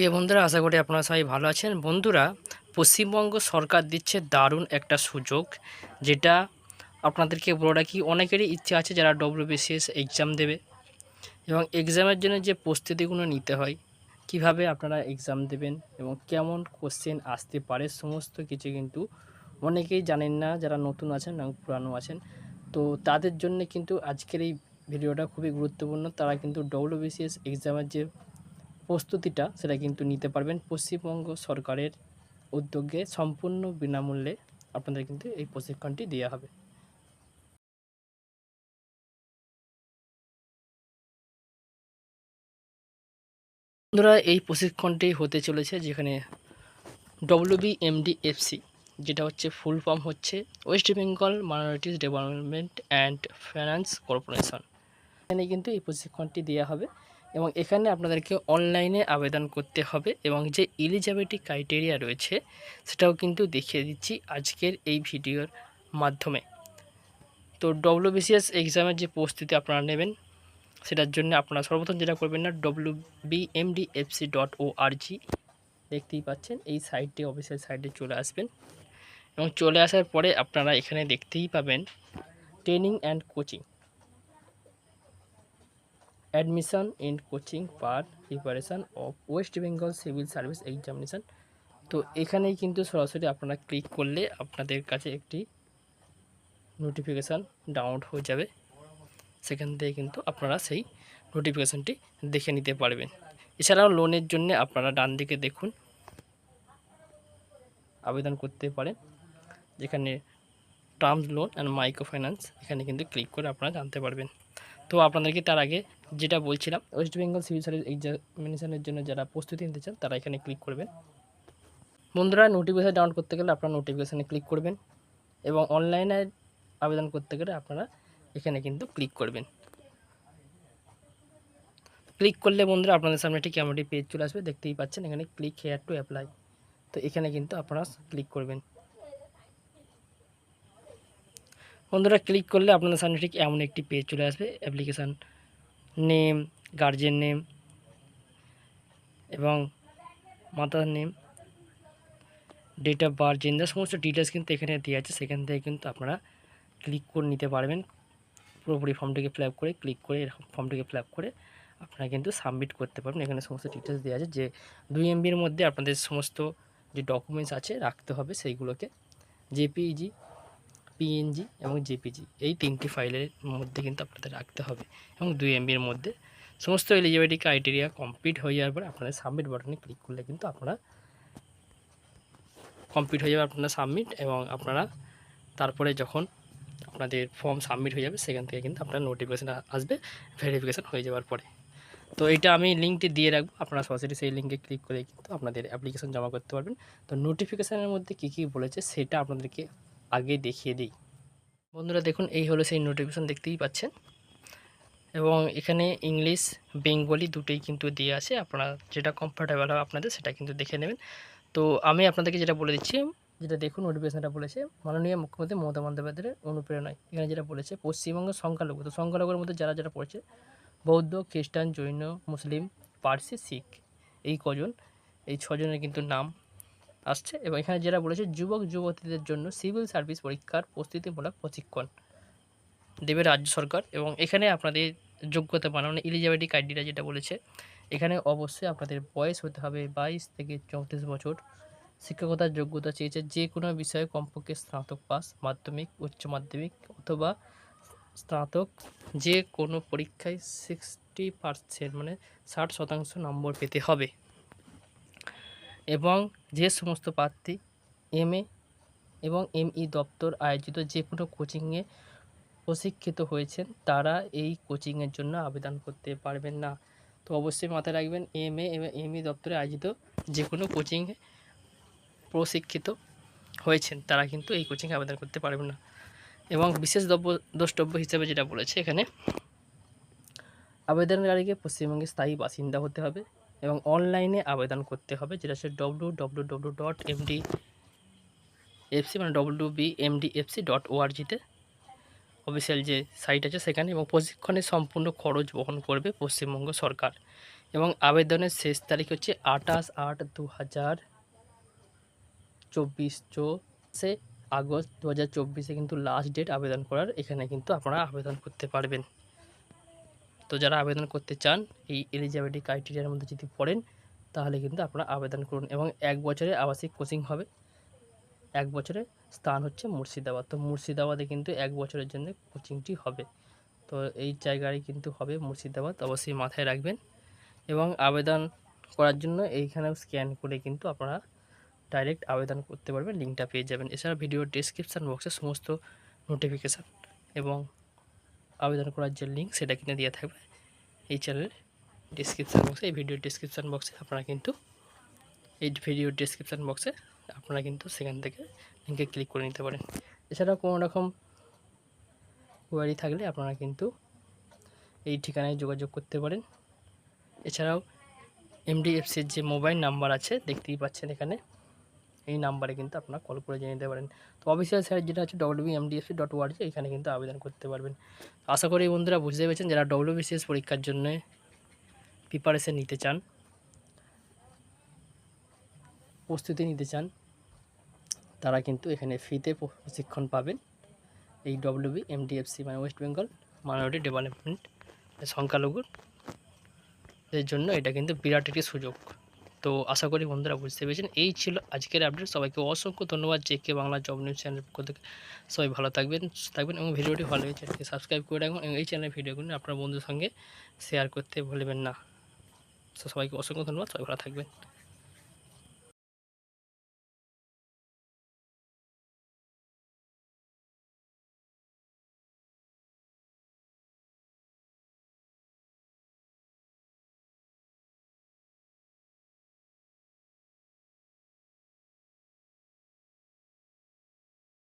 প্রিয় বন্ধুরা, আশা করি আপনারা সবাই ভালো আছেন। বন্ধুরা, পশ্চিমবঙ্গ সরকার দিচ্ছে দারুণ একটা সুযোগ, যেটা আপনাদেরকে বলে রাখি, অনেকেরই ইচ্ছে আছে যারা ডব্লিউবিসিএস এক্সাম দেবে এবং এক্সামের জন্য যে প্রস্তুতিগুলো নিতে হয়, কীভাবে আপনারা এক্সাম দেবেন এবং কেমন কোশ্চেন আসতে পারে, সমস্ত কিছু কিন্তু অনেকেই জানেন না, যারা নতুন আছেন এবং পুরানো আছেন। তো তাদের জন্য কিন্তু আজকের এই ভিডিওটা খুবই গুরুত্বপূর্ণ। তারা কিন্তু ডব্লিউবিসিএস এক্সামের যে প্রস্তুতিটা সেটা কিন্তু নিতে পারবেন পশ্চিমবঙ্গ সরকারের উদ্যোগে সম্পূর্ণ বিনামূল্যে আপনাদের কিন্তু এই প্রশিক্ষণটি দেওয়া হবে। বন্ধুরা, এই প্রশিক্ষণটি হতে চলেছে যেখানে ডব্লিউবি এমডিএফসি যেটা হচ্ছে ফুল ফর্ম হচ্ছে West Bengal minorities development and finance corporation. এখানে কিন্তু এই প্রশিক্ষণটি দেওয়া হবে। এবং এখানে আপনাদেরকে অনলাইনে আবেদন করতে হবে এবং যে এলিজিবিলিটি ক্রাইটেরিয়া রয়েছে, সেটাও কিন্তু দেখিয়ে দিচ্ছি আজকের এই ভিডিওর মাধ্যমে। তো ডব্লিউবিসিএস এক্সামের যে প্রস্তুতি আপনারা নেবেন, সেটার জন্য আপনারা সর্বপ্রথম যেটা করবেন না ডব্লিউ বিএমডিএফসি ডট ও আরজি দেখতেই পাচ্ছেন, এই সাইটটি অফিসিয়াল সাইটে চলে আসবেন। এবং চলে আসার পরে আপনারা এখানে দেখতেই পাবেন training and coaching admission in coaching per preparation of West Bengal civil service examination তো এখানেই কিন্তু সরাসরি আপনারা ক্লিক করলে আপনাদের কাছে একটি নোটিফিকেশান ডাউনলোড হয়ে যাবে। সেখান থেকে কিন্তু আপনারা সেই নোটিফিকেশানটি দেখে নিতে পারবেন। এছাড়াও লোনের জন্য আপনারা ডান দিকে দেখুন। আবেদন করতে পারেন। যেখানে terms loan and micro finance এখানে কিন্তু ক্লিক করে আপনারা জানতে পারবেন। তো আপনাদেরকে তার আগে যেটা বলছিলাম ওয়েস্ট বেঙ্গল সিভিল সার্ভিস এক্সামিনেশনের জন্য যারা প্রস্তুতি নিতে চান, তারা এখানে ক্লিক করবেন। বন্ধুরা নোটিফিকেশান ডাউনলোড করতে গেলে আপনারা নোটিফিকেশানে ক্লিক করবেন এবং অনলাইনে আবেদন করতে গেলে আপনারা এখানে কিন্তু ক্লিক করবেন। ক্লিক করলে বন্ধুরা, আপনাদের সামনে ঠিক এমনটি পেজ চলে আসবে, দেখতেই পাচ্ছেন এখানে ক্লিক হেয়ার টু অ্যাপ্লাই তো এখানে কিন্তু আপনারা ক্লিক করবেন। বন্ধুরা ক্লিক করলে আপনাদের সামনে ঠিক এমন একটি পেজ চলে আসবে অ্যাপ্লিকেশান নেম গার্জেন নেম এবং মাতার name date of birth gender সমস্ত ডিটেলস কিন্তু এখানে দেওয়া আছে, সেখান থেকে কিন্তু আপনারা ক্লিক করে নিতে পারবেন। পুরোপুরি ফর্মটিকে ফিল করে ক্লিক করে এরকম ফর্মটিকে ফিল করে আপনারা কিন্তু সাবমিট করতে পারবেন। এখানে সমস্ত ডিটেলস দেওয়া আছে যে দুই এমবির মধ্যে আপনাদের সমস্ত যে ডকুমেন্টস আছে রাখতে হবে, সেইগুলোকে। জেপিইজি পিএনজি এবং জেপিজি এই তিনটি ফাইলের মধ্যে কিন্তু আপনাদের রাখতে হবে এবং দুই এমবির মধ্যে। সমস্ত এলিজিবিলিটি ক্রাইটেরিয়া কমপ্লিট হয়ে যাওয়ার পরে আপনারা সাবমিট বাটনে ক্লিক করলে কিন্তু আপনারা কমপ্লিট হয়ে যাবে, আপনারা সাবমিট এবং আপনারা তারপরে যখন আপনাদের ফর্ম সাবমিট হয়ে যাবে, সেখান থেকে কিন্তু আপনার নোটিফিকেশান আসবে ভেরিফিকেশান হয়ে যাওয়ার পরে। তো এটা আমি লিঙ্কটি দিয়ে রাখব, আপনারা সরাসরি সেই লিঙ্কে ক্লিক করে কিন্তু আপনাদের অ্যাপ্লিকেশান জমা করতে পারবেন। তো নোটিফিকেশানের মধ্যে কী কী বলেছে, সেটা আপনাদেরকে আগে দেখিয়ে দিই। বন্ধুরা দেখুন, এই হলো সেই নোটিফিকেশান দেখতেই পাচ্ছেন। এবং এখানে ইংলিশ বেঙ্গলি দুটোই কিন্তু দিয়ে আছে। আপনারা যেটা কমফোর্টেবল হবে আপনাদের, সেটা কিন্তু দেখে নেবেন। তো আমি আপনাদেরকে যেটা বলে দিচ্ছি, যেটা দেখুন নোটিফিকেশনটা বলেছে, মাননীয় মুখ্যমন্ত্রী মমতা বন্দ্যোপাধ্যায়ের অনুপ্রেরণায়। এখানে যেটা বলেছে, পশ্চিমবঙ্গ সংখ্যালঘু, তো সংখ্যালঘুর মধ্যে যারা যারা পড়ছে, বৌদ্ধ, খ্রিস্টান, জৈন, মুসলিম, পার্সি, শিখ, এই কজন, এই ছজনের কিন্তু নাম আসছে এবং এখানে যেটা বলেছে, যুবক, যুবতীদের জন্য সিভিল সার্ভিস পরীক্ষার প্রস্তুতিমূলক প্রশিক্ষণ দেবে রাজ্য সরকার এবং এখানে আপনাদের যোগ্যতা মানে ইলিজিবিলিটি ক্রাইটেরিয়া যেটা বলেছে, এখানে অবশ্যই আপনাদের বয়স হতে হবে বাইশ থেকে চৌত্রিশ বছর। শিক্ষকতার যোগ্যতা চেয়েছে যে কোনো বিষয়ে কমপক্ষে স্নাতক পাস, মাধ্যমিক, উচ্চ মাধ্যমিক অথবা স্নাতক যে কোনো পরীক্ষায় সিক্সটি পার্সেন্ট মানে ষাট শতাংশ নম্বর পেতে হবে। এবং যে সমস্ত প্রার্থী, এম এবং এমই দপ্তর আয়োজিত যে কোনো কোচিংয়ে প্রশিক্ষিত হয়েছেন, তারা এই কোচিংয়ের জন্য আবেদন করতে পারবেন না। তো অবশ্যই মাথায় রাখবেন, এম এ এবং এমই দপ্তরে আয়োজিত যে কোনো কোচিংয়ে প্রশিক্ষিত হয়েছেন, তারা কিন্তু এই কোচিংয়ে আবেদন করতে পারবেন না। এবং বিশেষ দ্রব্য, দ্রষ্টব্য হিসেবে যেটা বলেছে এখানে, আবেদনকারীকে পশ্চিমবঙ্গের স্থায়ী বাসিন্দা হতে হবে। এবং অনলাইনে আবেদন করতে হবে, যেটা হচ্ছে W W W dot MD FC মানে W B MD FC dot ওআরজিতে official যে সাইট আছে সেখানে এবং প্রশিক্ষণের সম্পূর্ণ খরচ বহন করবে পশ্চিমবঙ্গ সরকার। এবং আবেদনের শেষ তারিখ হচ্ছে আঠাশ আট দু হাজার চব্বিশ চোদ্দে আগস্ট দু হাজার চব্বিশে কিন্তু লাস্ট ডেট আবেদন করার, এখানে কিন্তু আপনারা আবেদন করতে পারবেন। তো যারা আবেদন করতে চান, এই এলিজিবিলিটি ক্রাইটেরিয়ার মধ্যে যদি পড়েন, তাহলে কিন্তু আপনারা আবেদন করুন এবং এক বছরে আবাসিক কোচিং হবে। এক বছরের স্থান হচ্ছে মুর্শিদাবাদ। তো মুর্শিদাবাদে কিন্তু এক বছরের জন্য কোচিংটি হবে। তো এই জায়গায় কিন্তু হবে মুর্শিদাবাদ, অবশ্যই মাথায় রাখবেন এবং আবেদন করার জন্য এইখানে স্ক্যান করে কিন্তু আপনারা ডাইরেক্ট আবেদন করতে পারবেন লিঙ্কটা পেয়ে যাবেন। এছাড়া ভিডিও ডিসক্রিপশান বক্সে সমস্ত নোটিফিকেশান এবং আবেদন করার যে লিঙ্ক সেটা কিনে দিয়ে থাকবে এই চ্যানেলের ডিসক্রিপশান বক্সে এই ভিডিও ডিসক্রিপশান বক্সে আপনারা কিন্তু এই ভিডিও ডিসক্রিপশান বক্সে আপনারা কিন্তু সেখান থেকে লিঙ্কে ক্লিক করে নিতে পারেন। এছাড়াও কোনো রকম কোয়ারি থাকলে আপনারা কিন্তু এই ঠিকানায় যোগাযোগ করতে পারেন। এছাড়াও এমডিএফসির যে মোবাইল নাম্বার আছে, দেখতেই পাচ্ছেন এখানে। এই নাম্বারে কিন্তু আপনারা কল করে জেনে নিতে পারেন। তো অফিসিয়াল সাইট যেটা হচ্ছে এমডিএফসি ডট ওয়ার্জি এখানে কিন্তু আবেদন করতে পারবেন। আশা করি বন্ধুরা বুঝতে পেরেছেন যারা ডব্লিউবিসিএস পরীক্ষার জন্য প্রিপারেশন নিতে চান, প্রস্তুতি নিতে চান, তারা কিন্তু এখানে ফ্রিতে প্রশিক্ষণ পাবেন। এই ডব্লিউবি এমডিএফসি মানে ওয়েস্ট বেঙ্গল মাইনরিটি ডেভেলপমেন্ট সংখ্যালঘুর এর জন্য এটা কিন্তু বিরাট একটি সুযোগ। তো আশা করি বন্ধুরা বুঝতে পেরেছেন। এই ছিল আজকের আপডেট সবাইকে অসংখ্য ধন্যবাদ। J K Bangla job news channel পক্ষ থেকে। সবাই ভালো থাকবেন থাকবেন এবং ভিডিওটি ভালো হয়েছে চ্যানেলকে সাবস্ক্রাইব করে রাখুন এবং এই চ্যানেলের ভিডিওগুলো আপনার বন্ধুর সঙ্গে শেয়ার করতে ভুলবেন না। সবাইকে অসংখ্য ধন্যবাদ। সবাই ভালো থাকবেন।